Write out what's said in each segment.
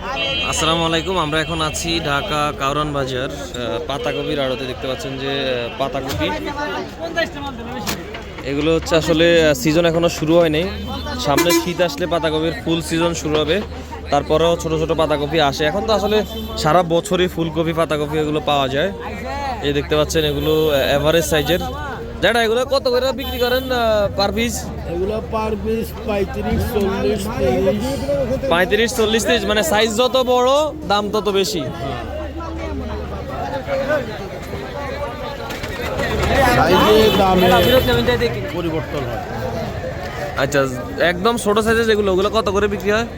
আসসালামু আলাইকুম, আমরা এখন আছি ঢাকা কাউরান বাজার পাতাকপির আড়তে। দেখতে পাচ্ছেন যে পাতাকপি। এগুলো হচ্ছে আসলে সিজন এখনও শুরু হয়নি সামনে শীত আসলে পাতাকপির ফুল সিজন শুরু হবে। তারপরেও ছোট ছোট পাতাকপি আসে। এখন তো আসলে সারা বছরই ফুলকপি, পাতাকপি এগুলো পাওয়া যায়। এই দেখতে পাচ্ছেন এগুলো এভারেজ সাইজের যেটা এগুলো কত করে বিক্রি করেন পার পিস এগুলো পার পিস পঁয়ত্রিশ চল্লিশ তিরিশ পঁয়ত্রিশ চল্লিশ তিরিশ মানে সাইজ যত বড় দাম তত বেশি। পরিবর্তন হয়। আচ্ছা একদম ছোট সাইজের যেগুলো ওগুলো কত করে বিক্রি হয়?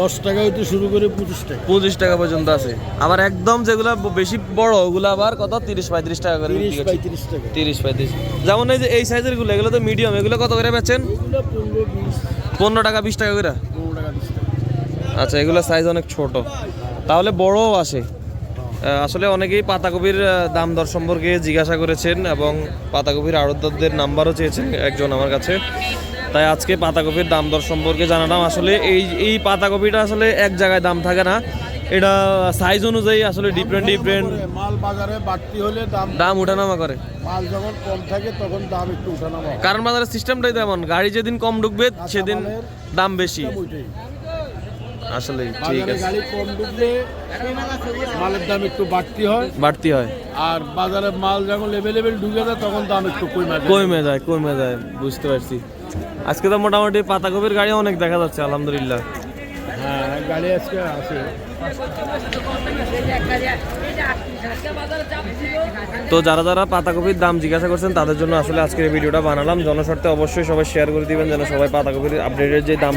দশ টাকা হইতে শুরু করে পঁচিশ টাকা। পঁচিশ টাকা পর্যন্ত আছে। আবার একদম যেগুলো বেশি বড় ওগুলো আবার কত? তিরিশ পঁয়ত্রিশ টাকা করে তিরিশ বিক্রি করছে তিরিশ পঁয়ত্রিশ। যেমন এই যে এই সাইজেরগুলো এগুলো তো মিডিয়াম এগুলো কত করে বেচেন? পনেরো টাকা বিশ টাকা করে? আচ্ছা এগুলো সাইজ অনেক ছোট। তাহলে বড়ও আসে। আসলে অনেকেই পাতাকপির দাম দর সম্পর্কে জিজ্ঞাসা করেছেন এবং পাতাকপির আড়তদারদের নাম্বারও চেয়েছেন একজন আমার কাছে। তাই আজকে পাতাকপির দাম দর সম্পর্কে জানালাম। আসলে এই এই পাতাকপিটা আসলে এক জায়গায় দাম থাকে না। এটা সাইজ অনুযায়ী আসলে ডিফারেন্ট ডিফারেন্ট মাল বাজারে বাড়তি হলে দাম দাম ওঠানামা করে। মাল যখন কম থাকে তখন দাম একটু ওঠানামা কারণ বাজারের সিস্টেমটাই তেমন গাড়ি যেদিন কম ঢুকবে সেদিন দাম বেশি। আসলে ঠিক আছে। গাড়ি কম ঢুকলে মালের দাম একটু বাড়তি হয়। বাড়তি হয়। আর বাজারে মাল যখন লেভেলেবেল ঢুকে যায় তখন দাম একটু কমে যায়। কমে যায় কমে যায় বুঝতে পারছি। আজকে তো মোটামুটি পাতাকপির গাড়ি অনেক দেখা যাচ্ছে আলহামদুলিল্লাহ। হ্যাঁ গাড়ি আজকে আছে। তো যারা যারা পাতাকপির দাম জিজ্ঞাসা করছেন তাদের জন্য আসলে আজকের ভিডিওটা বানালাম। জনস্বার্থে অবশ্যই সবাই শেয়ার করে দিবেন যেন সবাই পাতাকপির আপডেটের যে দাম